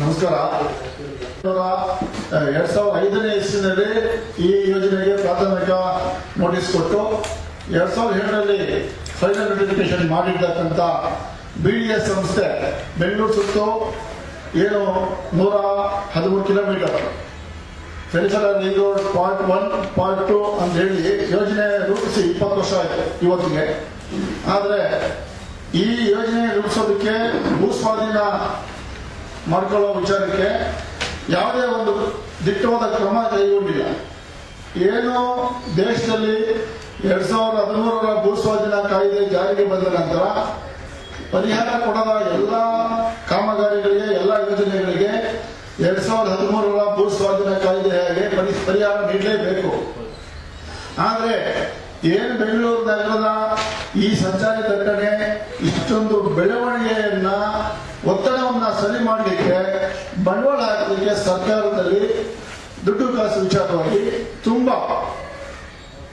ನಮಸ್ಕಾರ. ಎರಡ್ ಸಾವಿರದ ಐದನೇ ಇಸ್ವಿನಲ್ಲಿ ಈ ಯೋಜನೆಗೆ ಪ್ರಾಥಮಿಕ ನೋಟಿಸ್ ಕೊಟ್ಟು ಎರಡ್ ಸಾವಿರದ ಏಳರಲ್ಲಿ ಫೈನಲ್ ನೋಟಿಫಿಕೇಶನ್ ಮಾಡಿರ್ತಕ್ಕಂಥ ಬಿ ಡಿ ಎಸ್ ಸಂಸ್ಥೆ ಬೆಂಗಳೂರು ಸುತ್ತು ಏನು ನೂರ ಹದಿಮೂರು kilometre peripheral ring road part one part two ಅಂತ ಹೇಳಿ ಯೋಜನೆ ರೂಪಿಸಿ ಇಪ್ಪತ್ತು ವರ್ಷ ಆಯಿತು ಇವತ್ತಿಗೆ. ಆದರೆ ಈ ಯೋಜನೆ ರೂಪಿಸೋದಕ್ಕೆ ಭೂ ಸ್ವಾಧೀನ ಮಾಡ್ಕೊಳ್ಳೋ ವಿಚಾರಕ್ಕೆ ಯಾವುದೇ ಒಂದು ದಿಟ್ಟವಾದ ಕ್ರಮ ಕೈಗೊಂಡಿಲ್ಲ. ಏನು ದೇಶದಲ್ಲಿ ಎರಡ್ ಸಾವಿರದ ಹದಿಮೂರರ ಭೂ ಸ್ವಾಧೀನ ಕಾಯ್ದೆ ಜಾರಿಗೆ ಬಂದ ನಂತರ ಪರಿಹಾರ ಕೊಡದ ಎಲ್ಲ ಕಾಮಗಾರಿಗಳಿಗೆ, ಎಲ್ಲ ಯೋಜನೆಗಳಿಗೆ ಎರಡ್ ಸಾವಿರದ ಹದಿಮೂರರ ಭೂ ಸ್ವಾಧೀನ ಕಾಯ್ದೆ ಹಾಗೆ ಪರಿ- ಪರಿಹಾರ ನೀಡಲೇಬೇಕು. ಆದ್ರೆ ಏನು ಬೆಂಗಳೂರು ನಗರದ ಈ ಸಂಚಾರಿ ದಟ್ಟಣೆ ಇಷ್ಟೊಂದು ಬೆಳವಣಿಗೆಯನ್ನ, ಒತ್ತಡವನ್ನ ಸರಿ ಮಾಡಲಿಕ್ಕೆ ಬಂಡವಾಳ ಹಾಕಲಿಕ್ಕೆ ಸರ್ಕಾರದಲ್ಲಿ ದುಡ್ಡು ಕಾಸು ವಿಚಾರವಾಗಿ ತುಂಬಾ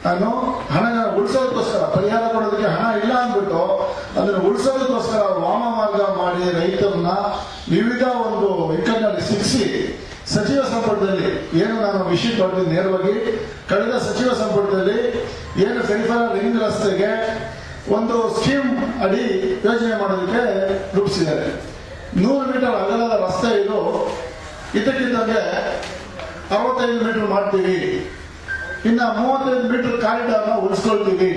ನಾನು ಹಣ ಉಳಿಸೋದಕ್ಕೋಸ್ಕರ, ಪರಿಹಾರ ಕೊಡೋದಕ್ಕೆ ಹಣ ಇಲ್ಲ ಅಂದ್ಬಿಟ್ಟು ಅದನ್ನು ಉಳಿಸೋದಕ್ಕೋಸ್ಕರ ವಾಮ ಮಾರ್ಗ ಮಾಡಿ ರೈತರನ್ನ ವಿವಿಧ ಒಂದು ಇಕ್ಕಟ್ಟಿನಲ್ಲಿ ಸಿಕ್ಕಿಸಿ ಸಚಿವ ಸಂಪುಟದಲ್ಲಿ ಏನು ನಾನು ವಿಷಯ ನೇರವಾಗಿ, ಕಳೆದ ಸಚಿವ ಸಂಪುಟದಲ್ಲಿ ಏನು ಸರಿಫಲ ರಿಂಗ್ ರಸ್ತೆಗೆ ಒಂದು ಸ್ಕೀಮ್ ಅಡಿ ಯೋಜನೆ ಮಾಡೋದಕ್ಕೆ ರೂಪಿಸಿದ್ದಾರೆ. ನೂರು ಮೀಟರ್ ಅಗಲದ ರಸ್ತೆ ಇದು. ಇದಕ್ಕಿದ್ದಂಗೆ ಅರವತ್ತೈದು ಮೀಟರ್ ಮಾಡ್ತೀವಿ. ಇನ್ನ ಮೂವತ್ತೈದು ಮೀಟರ್ ಕಾರಿಡಾರ್ನ ಉಳಿಸ್ಕೊಳ್ತೀವಿ.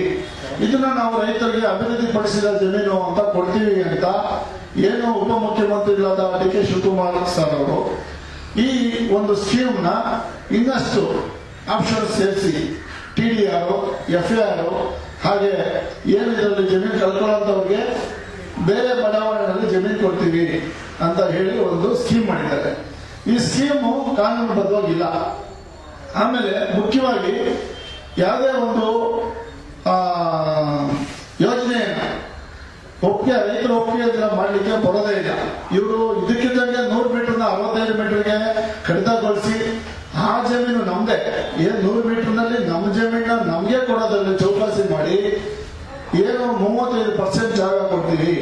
ಇದನ್ನ ನಾವು ರೈತರಿಗೆ ಅಭಿವೃದ್ಧಿ ಪಡಿಸಿದ ಜಮೀನು ಅಂತ ಕೊಡ್ತೀವಿ ಅಂತ ಏನು ಉಪಮುಖ್ಯಮಂತ್ರಿಗಳಾದ ಡಿ ಕೆ ಶಿವಕುಮಾರ್ ಸರ್ ಅವರು ಈ ಒಂದು ಸ್ಕೀಮ್ನ ಇನ್ನಷ್ಟು ಆಪ್ಷನ್ ಸೇರಿಸಿ T D R F A R ಹಾಗೆ ಏನು ಇದರಲ್ಲಿ ಜಮೀನು ಕಳ್ಕೊಳ್ಳೋಂಥವ್ರಿಗೆ ಬೇರೆ ಬಡಾವಣೆಯಲ್ಲಿ ಜಮೀನು ಕೊಡ್ತೀವಿ ಅಂತ ಹೇಳಿ ಒಂದು ಸ್ಕೀಮ್ ಮಾಡಿದ್ದಾರೆ. ಈ ಸ್ಕೀಮು ಕಾನೂನುಬದ್ಧವಾಗಿಲ್ಲ ಆಮೇಲೆ ಮುಖ್ಯವಾಗಿ ಯಾವುದೇ ಒಂದು ಯೋಜನೆಯನ್ನ ಒಪ್ಪಿಗೆ, ರೈತರ ಒಪ್ಪಿಗೆ ಮಾಡಲಿಕ್ಕೆ ಬರೋದೇ ಇಲ್ಲ. ಇವರು ಇದಕ್ಕಿದ್ದಂಗೆ ನೂರು ಮೀಟರ್ನ ಅರವತ್ತೈದು ಮೀಟರ್ಗೆ ಕಡಿತಗೊಳಿಸಿ ಆ ಜಮೀನು ನಮ್ದೇ ಏನ್ ನೂರು ಮೀಟರ್ನಲ್ಲಿ ನಮ್ಮ ಜಮೀನ ನಮ್ಗೆ ಕೊಡೋದನ್ನು ಚೌಕಾಸಿ ಮಾಡಿ, ಏನು ಮೂವತ್ತೈದು ಪರ್ಸೆಂಟ್ ಜಾಗ ಕೊಡ್ತೀವಿ,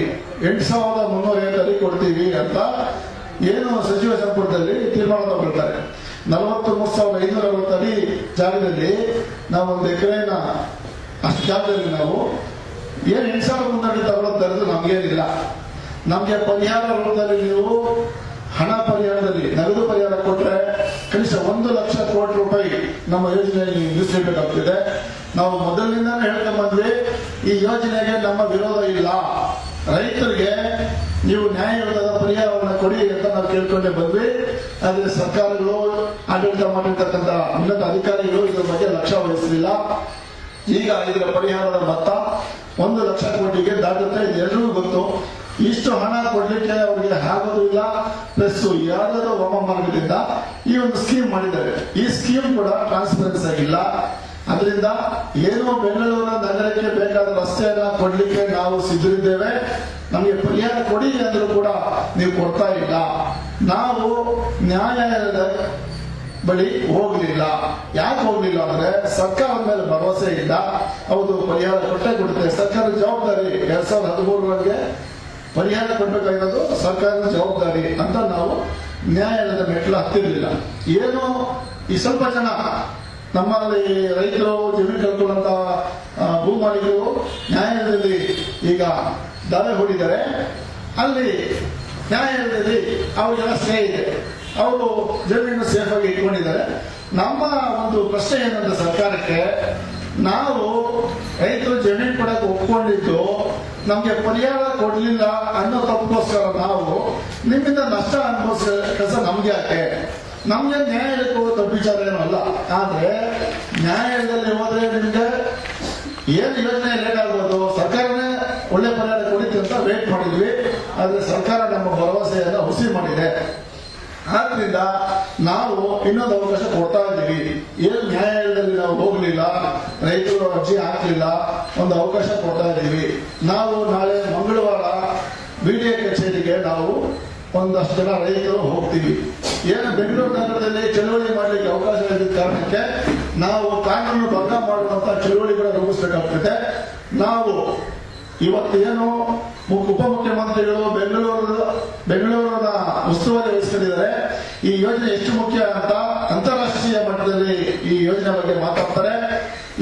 ಎಂಟು ಸಾವಿರದ ಮುನ್ನೂರ ಐವತ್ತಲ್ಲಿ ಕೊಡ್ತೀವಿ ಅಂತ ಏನು ಸಚಿವ ಸಂಪುಟದಲ್ಲಿ ತೀರ್ಮಾನ ತಗೊಳ್ತಾರೆ. ನಲವತ್ತು ಮೂರು ಸಾವಿರದ ಐನೂರ ಅರವತ್ತಡಿ ಜಾಗದಲ್ಲಿ ನಾವು ಒಂದು ಎಕರೆನ, ಅಷ್ಟು ಜಾಗದಲ್ಲಿ ನಾವು ಏನು ಎಂಟು ಸಾವಿರ ಮುನ್ನೂರ ತಗೊಳ್ಳೋದು ನಮ್ಗೇನಿಲ್ಲ. ನಮ್ಗೆ ಪರಿಹಾರ ರೂಪದಲ್ಲಿ ನೀವು ಹಣ ಪರಿಹಾರದಲ್ಲಿ ನಮ್ಮ ಯೋಜನೆಯಲ್ಲಿ ನಿಲ್ಲಿಸಬೇಕಾಗ್ತದೆ ನಾವು ಮೊದಲಿನಿಂದಾನೇ ಹೇಳ್ತಾ ಬಂದ್ವಿ, ಈ ಯೋಜನೆಗೆ ನಮ್ಮ ವಿರೋಧ ಇಲ್ಲ. ರೈತರಿಗೆ ನೀವು ನ್ಯಾಯಯುತದ ಪರಿಹಾರವನ್ನು ಕೊಡಿ ಅಂತ ನಾವು ಕೇಳ್ಕೊಂಡೆ ಬಂದ್ವಿ. ಆದ್ರೆ ಸರ್ಕಾರಗಳು, ಆಡಳಿತ ಮಾಡಿರ್ತಕ್ಕಂಥ ಉನ್ನತ ಅಧಿಕಾರಿಗಳು ಇದ್ರ ಬಗ್ಗೆ ಲಕ್ಷ್ಯ ವಹಿಸಲಿಲ್ಲ. ಈಗ ಇದರ ಪರಿಹಾರದ ಮೊತ್ತ ಒಂದು ಲಕ್ಷ ಕೋಟಿಗೆ ದಾಟುತ್ತೆ ಇದೆಲ್ಲರಿಗೂ ಗೊತ್ತು. ಇಷ್ಟು ಹಣ ಕೊಡ್ಲಿಕ್ಕೆ ಅವರಿಗೆ ಆಗೋದಿಲ್ಲ ಪ್ಲಸ್ ಯಾರಾದರೂ ಹೋಮ ಮಾರ್ಗದಿಂದ ಈ ಒಂದು ಸ್ಕೀಮ್ ಮಾಡಿದ್ದಾರೆ. ಈ ಸ್ಕೀಮ್ ಕೂಡ ಟ್ರಾನ್ಸ್ಪರೆನ್ಸ್ ಆಗಿಲ್ಲ. ಅದರಿಂದ ಏನು ಬೆಂಗಳೂರು ನಗರಕ್ಕೆ ಬೇಕಾದ ರಸ್ತೆಯನ್ನ ಕೊಡ್ಲಿಕ್ಕೆ ನಾವು ಸಿದ್ಧರಿದ್ದೇವೆ. ನಮಗೆ ಪರಿಹಾರ ಕೊಡಿ ಅಂದ್ರೂ ಕೂಡ ನೀವು ಕೊಡ್ತಾ ಇಲ್ಲ. ನಾವು ನ್ಯಾಯಾಲಯದ ಬಳಿ ಹೋಗಲಿಲ್ಲ. ಯಾಕೆ ಹೋಗಲಿಲ್ಲ ಅಂದ್ರೆ ಸರ್ಕಾರದ ಮೇಲೆ ಭರವಸೆ ಇಲ್ಲ. ಹೌದು, ಪರಿಹಾರ ಕೊಟ್ಟೆ ಕೊಡುತ್ತೆ. ಸರ್ಕಾರದ ಜವಾಬ್ದಾರಿ ಎರಡ್ ಸಾವಿರದ ಹದಿಮೂರರವರೆಗೆ ಪರಿಹಾರ ಕೊಡಬೇಕಾಗಿರೋದು ಸರ್ಕಾರದ ಜವಾಬ್ದಾರಿ ಅಂತ ನಾವು ನ್ಯಾಯಾಲಯದ ಮೆಟ್ಲು ಹತ್ತಿರಲಿಲ್ಲ. ಏನು ಈ ಸ್ವಲ್ಪ ಜನ ನಮ್ಮಲ್ಲಿ ರೈತರು ಜಮೀನು ಕಳ್ಕೊಂಡಂತ ಭೂ ಮಾಲೀಕರು ನ್ಯಾಯಾಲಯದಲ್ಲಿ ಈಗ ದಾವೆ ಹೂಡಿದ್ದಾರೆ. ಅಲ್ಲಿ ನ್ಯಾಯಾಲಯದಲ್ಲಿ ಅವರಿಗೆಲ್ಲ ಸ್ಟೇ ಇದೆ. ಅವರು ಜಮೀನು ಸೇಫ್ ಆಗಿ ಇಟ್ಕೊಂಡಿದ್ದಾರೆ. ನಮ್ಮ ಒಂದು ಪ್ರಶ್ನೆ ಏನಂತ ಸರ್ಕಾರಕ್ಕೆ, ನಾವು ರೈತರು ಜಮೀನು ಕೊಡಕ್ಕೆ ಒಪ್ಕೊಂಡಿದ್ದು ನಮ್ಗೆ ಪರಿಹಾರ ಕೊಡಲಿಲ್ಲ ಅನ್ನೋ ತಪ್ಪಗೋಸ್ಕರ ನಾವು ನಿಮ್ಮಿಂದ ನಷ್ಟ ಅನುಭವಿಸೋ ಕೆಲಸ ನಮ್ಗೆ ಯಾಕೆ? ನಮ್ಗೆ ನ್ಯಾಯಾಲಯಕ್ಕೆ ಹೋಗೋ ದೊಡ್ಡ ವಿಚಾರ ಏನೂ ಅಲ್ಲ. ಆದ್ರೆ ನ್ಯಾಯಾಲಯದಲ್ಲಿ ಹೋದ್ರೆ ನಿಮ್ಗೆ ಏನು ಯೋಜನೆ ಲೇಟ್ ಆಗ್ಬೋದು ಸರ್ಕಾರನೇ ಒಳ್ಳೆ ಪರಿಹಾರ ಕೊಡಿತು ಅಂತ ವೇಟ್ ಮಾಡಿದ್ವಿ. ಆದ್ರೆ ಸರ್ಕಾರ ನಮ್ಮ ಭರವಸೆಯನ್ನು ಹುಸಿ ಮಾಡಿದೆ. ಆದ್ರಿಂದ ನಾವು ಇನ್ನೊಂದು ಅವಕಾಶ ಕೊಡ್ತಾ ಇದ್ದೀವಿ. ಏನು ನ್ಯಾಯಾಲಯದಲ್ಲಿ ನಾವು ಹೋಗ್ಲಿಲ್ಲ, ರೈತರು ಅರ್ಜಿ ಹಾಕ್ಲಿಲ್ಲ, ಒಂದು ಅವಕಾಶ ಕೊಡ್ತಾ ಇದ್ದೀವಿ. ನಾವು ನಾಳೆ ಮಂಗಳವಾರ ಬಿಡಿಎ ಕಚೇರಿಗೆ ನಾವು ಒಂದಷ್ಟು ಜನ ರೈತರು ಹೋಗ್ತೀವಿ. ಏನು ಬೆಂಗಳೂರು ನಗರದಲ್ಲಿ ಚಳುವಳಿ ಮಾಡಲಿಕ್ಕೆ ಅವಕಾಶ ಇದ್ದ ಕಾರಣಕ್ಕೆ ನಾವು ಕಾನೂನು ಭಂಗ ಮಾಡುವಂತಹ ಚಳುವಳಿಗಳ ರೂಪಿಸಬೇಕಾಗ್ತದೆ. ನಾವು ಇವತ್ತೇನು ಉಪಮುಖ್ಯಮಂತ್ರಿಗಳು ಬೆಂಗಳೂರು ಬೆಂಗಳೂರಿನ ಉಸ್ತುವಾರಿ ವಹಿಸ್ಕೊಂಡಿದ್ದಾರೆ ಈ ಯೋಜನೆ ಎಷ್ಟು ಮುಖ್ಯ ಅಂತ ಅಂತಾರಾಷ್ಟ್ರೀಯ ಮಟ್ಟದಲ್ಲಿ ಈ ಯೋಜನೆ ಬಗ್ಗೆ ಮಾತಾಡ್ತಾರೆ.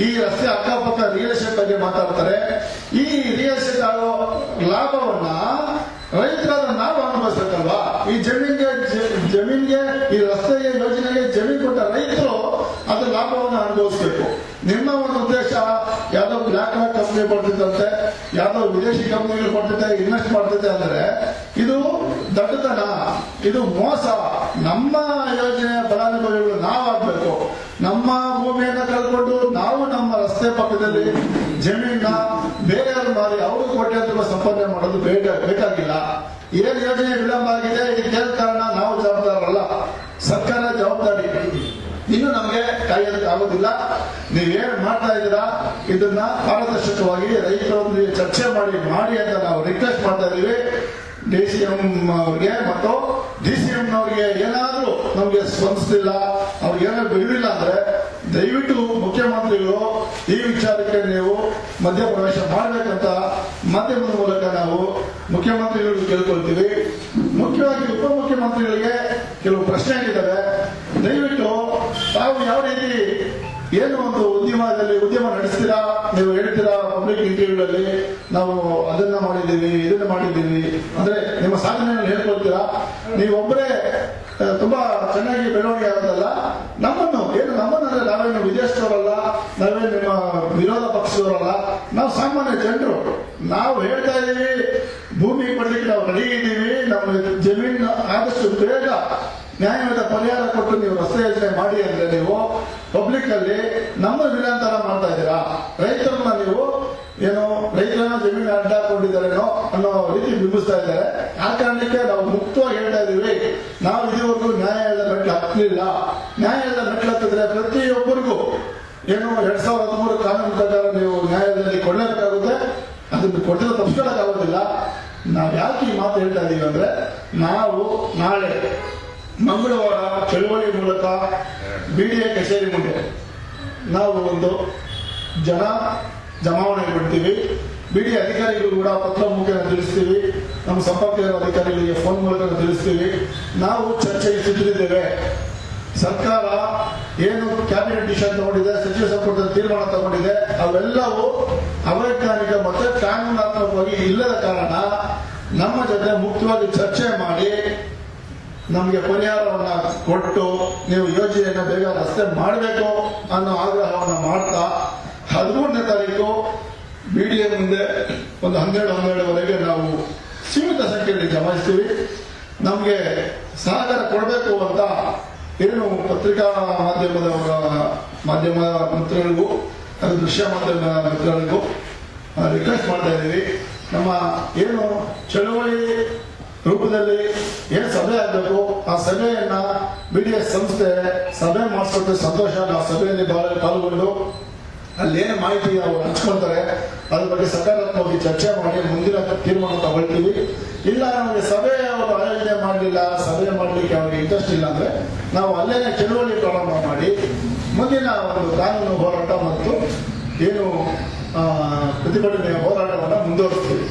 ಈ ರಸ್ತೆ ಅಕ್ಕಪಕ್ಕ ರಿಯಲ್ ಎಸ್ಟೇಟ್ ಬಗ್ಗೆ ಮಾತಾಡ್ತಾರೆ. ಈ ರಿಯಲ್ ಎಸ್ಟೇಟ್ ಆಗೋ ಲಾಭವನ್ನ ರೈತರಾದ ನಾವು ಅನುಭವಿಸ್ಬೇಕಲ್ವಾ? ಈ ಜಮೀನ್ಗೆ ಜಮೀನ್ಗೆ, ಈ ರಸ್ತೆಗೆ ಯೋಜನೆಗೆ ಜಮೀನು ಕೊಟ್ಟ ರೈತರು ಅದ್ರ ಲಾಭವನ್ನು ಅನುಭವಿಸ್ಬೇಕು. ನಿಮ್ಮ ಒಂದು ಉದ್ದೇಶ ಬ್ಲಾಕ್ ಕೊಟ್ಟಿದ್ದಂತೆ ಯಾವ್ದೋ ವಿದೇಶಿ ಕಂಪನಿಗಳು ಕೊಡ್ತಿದ್ದೆ ಇನ್ವೆಸ್ಟ್ ಮಾಡ್ತಿದ್ದೆ ಅಂದ್ರೆ, ಇದು ದಡ್ಡತನ, ಇದು ಮೋಸ. ನಮ್ಮ ಯೋಜನೆಯ ಫಲಾನುಭವಿಗಳು ನಾವಾಗ್ಬೇಕು. ನಮ್ಮ ಭೂಮಿಯನ್ನ ಕಳ್ಕೊಂಡು ನಾವು ನಮ್ಮ ರಸ್ತೆ ಪಕ್ಕದಲ್ಲಿ ಜಮೀನ ಬೇರೆಯವ್ರ ಮಾರಿ ಅವರು ಕೋಟ್ಯಾಂತರ ಸಂಪಾದನೆ ಮಾಡೋದು ಬೇಗ ಬೇಕಾಗಿಲ್ಲ. ಏನ್ ಯೋಜನೆ ವಿಳಂಬ ಆಗಿದೆ ಇದಕ್ಕೆ ಕಾರಣ ನಾವು ಜವಾಬ್ದಾರರಲ್ಲ. ಸರ್ಕಾರ ಜವಾಬ್ದಾರಿ. ಇನ್ನು ನಮಗೆ ಕಾಯೋದಕ್ಕೆ ಆಗೋದಿಲ್ಲ. ನೀವೇನು ಮಾಡ್ತಾ ಇದ್ದೀರಾ? ಇದನ್ನ ಪಾರದರ್ಶಕವಾಗಿ ರೈತರೊಂದಿಗೆ ಚರ್ಚೆ ಮಾಡಿ ಮಾಡಿ ಅಂತ ನಾವು ರಿಕ್ವೆಸ್ಟ್ ಮಾಡ್ತಾ ಇದ್ದೀವಿ. ಡಿ ಸಿ ಎಂ ಅವ್ರಿಗೆ ಮತ್ತು ಡಿ ಸಿ ಎಂ ಅವ್ರಿಗೆ ಏನಾದರೂ ನಮಗೆ ಸ್ಪಂದಿಸಲಿಲ್ಲ ಏನಾದ್ರು ಬಿಡುವಿಲ್ಲ ಅಂದ್ರೆ ದಯವಿಟ್ಟು ಮುಖ್ಯಮಂತ್ರಿಗಳು ಈ ವಿಚಾರಕ್ಕೆ ನೀವು ಮಧ್ಯಪ್ರವೇಶ ಮಾಡಬೇಕಂತ ಮಾಧ್ಯಮದ ಮೂಲಕ ನಾವು ಮುಖ್ಯಮಂತ್ರಿಗಳು ಕೇಳ್ಕೊಳ್ತೀವಿ. ಮುಖ್ಯವಾಗಿ ಉಪಮುಖ್ಯಮಂತ್ರಿಗಳಿಗೆ ಕೆಲವು ಪ್ರಶ್ನೆಗಳಿದ್ದಾವೆ ನಾವು ಅದನ್ನ ಮಾಡಿದ್ದೀವಿ, ಇದನ್ನ ಮಾಡಿದ್ದೀವಿ. ಅಂದ್ರೆ ನಿಮ್ಮ ಸಾಧನೆಯನ್ನು ಹೇಳ್ಕೊಳ್ತೀರಾ? ನೀವೊಬ್ಬರೇ ತುಂಬಾ ಚೆನ್ನಾಗಿ ಬೆಳವಣಿಗೆ ಆಗೋದಲ್ಲ? ನಮ್ಮನ್ನು, ಏನು ನಮ್ಮನ್ನಂದ್ರೆ ನಾವೇನು ವಿದೇಶದವರಲ್ಲ ನಾವೇನು ನಿಮ್ಮ ವಿರೋಧ ಪಕ್ಷದವರಲ್ಲ. ನಾವು ಸಾಮಾನ್ಯ ಜನರು. ನಾವು ಹೇಳ್ತಾ ಇದ್ದೀವಿ, ಭೂಮಿ ಕೊಡ್ಲಿಕ್ಕೆ ನಾವು ರೆಡಿ ಇದ್ದೀವಿ. ನಮ್ಮ ಜಮೀನು ಆದಷ್ಟು ಬೇಗ ನ್ಯಾಯವಾದ ಪರಿಹಾರ ಕೊಟ್ಟು ನೀವು ರಸ್ತೆ ಯೋಜನೆ ಮಾಡಿ ಅಂದ್ರೆ ನೀವು ಪಬ್ಲಿಕ್ ಅಲ್ಲಿ ನಮ್ಮ ವಿಲಂತರ ಮಾಡ್ತಾ ಇದ್ದೀರಾ? ರೈತರನ್ನ ನೀವು ಏನೋ ರೈತರನ್ನ ಜಮೀನು ಅಡ್ಡ ಹಾಕೊಂಡಿದ್ದಾರೇನೋ ಅನ್ನೋ ರೀತಿ ಬಿಂಬಿಸ್ತಾ ಇದ್ದಾರೆ. ಆ ಕಾರಣಕ್ಕೆ ನಾವು ಮುಕ್ತವಾಗಿ ಹೇಳ್ತಾ ಇದೀವಿ ನಾವು ಇದುವರೆಗೂ ನ್ಯಾಯಾಲಯದ ಮೆಟ್ಲು ಹತ್ತಲಿಲ್ಲ ನ್ಯಾಯಾಲಯದ ಮೆಟ್ಲು ಹತ್ತಿದ್ರೆ ಪ್ರತಿಯೊಬ್ಬರಿಗೂ ಏನು ಎರಡ್ ಸಾವಿರದ ಹದಿಮೂರು ಕಾನೂನು ಪ್ರಕಾರ ನೀವು ನ್ಯಾಯಾಲಯದಲ್ಲಿ ಕೊಡಲೇಬೇಕಾಗುತ್ತೆ. ಅದನ್ನು ಕೊಟ್ಟಿರೋ ತಪ್ಪಿಸ್ಕೊಳ್ಳೋಕ್ಕಾಗೋದಿಲ್ಲ ನಾವು ಯಾಕೆ ಈ ಮಾತು ಹೇಳ್ತಾ ಇದೀವಿ ಅಂದ್ರೆ ನಾವು ನಾಳೆ ಮಂಗಳವಾರ ಚಳುವಳಿ ಮೂಲಕ ಬಿಡಿಎ ಕಚೇರಿ ಮುಂದೆ ನಾವು ಒಂದು ಜನ ಜಮಾವಣೆ ಬಿಡ್ತೀವಿ. ಬಿಡಿ ಅಧಿಕಾರಿಗಳು ಕೂಡ ಪತ್ರ ಮುಖ್ಯ ತಿಳಿಸ್ತೀವಿ. ನಮ್ಮ ಸಂಪರ್ಕ ಇರುವ ಅಧಿಕಾರಿಗಳಿಗೆ ಫೋನ್ ಮೂಲಕ ತಿಳಿಸ್ತೀವಿ. ನಾವು ಚರ್ಚೆಗೆ ಸಿದ್ಧರಿದ್ದೇವೆ. ಸರ್ಕಾರ ಏನು ಕ್ಯಾಬಿನೆಟ್ ಡಿಸಿಷನ್ ತಗೊಂಡಿದೆ, ಸಚಿವ ಸಂಪುಟದ ತೀರ್ಮಾನ ತಗೊಂಡಿದೆ, ಅವೆಲ್ಲವೂ ಅವೈಜ್ಞಾನಿಕ ಮತ್ತೆ ಕಾನೂನಾತ್ಮಕವಾಗಿ ಇಲ್ಲದ ಕಾರಣ ನಮ್ಮ ಜೊತೆ ಮುಕ್ತವಾಗಿ ಚರ್ಚೆ ಮಾಡಿ ನಮಗೆ ಪರಿಹಾರವನ್ನ ಕೊಟ್ಟು ನೀವು ಯೋಜನೆಯನ್ನು ಬೇಗ ರಸ್ತೆ ಮಾಡಬೇಕು ಅನ್ನೋ ಆಗ್ರಹವನ್ನು ಮಾಡ್ತಾ ಬಿಡಿಎ ಮುಂದೆ ಒಂದು ಹನ್ನೆರಡು, ಹನ್ನೆರಡುವರೆಗೆ ನಾವು ಸೀಮಿತ ಸಂಖ್ಯೆಯಲ್ಲಿ ಜಮಾಯಿಸ್ತೀವಿ. ನಮಗೆ ಸಹಕಾರ ಕೊಡಬೇಕು ಅಂತ ಏನು ಪತ್ರಿಕಾ ಮಾಧ್ಯಮದವರ, ಮಾಧ್ಯಮ ಮಿತ್ರರಿಗೂ ಅದು ದೃಶ್ಯ ಮಾಧ್ಯಮದ ಮಿತ್ರರಿಗೂ ರಿಕ್ವೆಸ್ಟ್ ಮಾಡ್ತಾ ಇದ್ದೀವಿ. ನಮ್ಮ ಏನು ಚಳುವಳಿ ರೂಪದಲ್ಲಿ ಏನು ಸಭೆ ಆಗಬೇಕು, ಆ ಸಭೆಯನ್ನ ಬಿ ಡಿ ಎಸ್ ಸಂಸ್ಥೆ ಸಭೆ ಮಾಡಿಸ್ಕೊಟ್ಟು ಸಂತೋಷ. ಆ ಸಭೆಯಲ್ಲಿ ಪಾಲ್ಗೊಂಡು ಅಲ್ಲೇನು ಮಾಹಿತಿ ಅವರು ಹಂಚ್ಕೊಳ್ತಾರೆ ಅದ್ರ ಬಗ್ಗೆ ಸಕಾರಾತ್ಮಕವಾಗಿ ಚರ್ಚೆ ಮಾಡಿ, ಮುಂದಿನ ತೀರ್ಮಾನ ತಗೊಳ್ತೀವಿ. ಇಲ್ಲ, ನಮಗೆ ಸಭೆ ಅವರು ಆಯೋಜನೆ ಮಾಡಲಿಲ್ಲ, ಸಭೆ ಮಾಡಲಿಕ್ಕೆ ಅವರಿಗೆ ಇಂಟ್ರೆಸ್ಟ್ ಇಲ್ಲ ಅಂದ್ರೆ ನಾವು ಅಲ್ಲೇನೆ ಚಳುವಳಿ ಪ್ರಾರಂಭ ಮಾಡಿ, ಮುಂದಿನ ಒಂದು ಕಾನೂನು ಹೋರಾಟ ಮತ್ತು ಏನು ಪ್ರತಿಭಟನೆ ಹೋರಾಟವನ್ನು ಮುಂದುವರಿಸ್ತೀವಿ.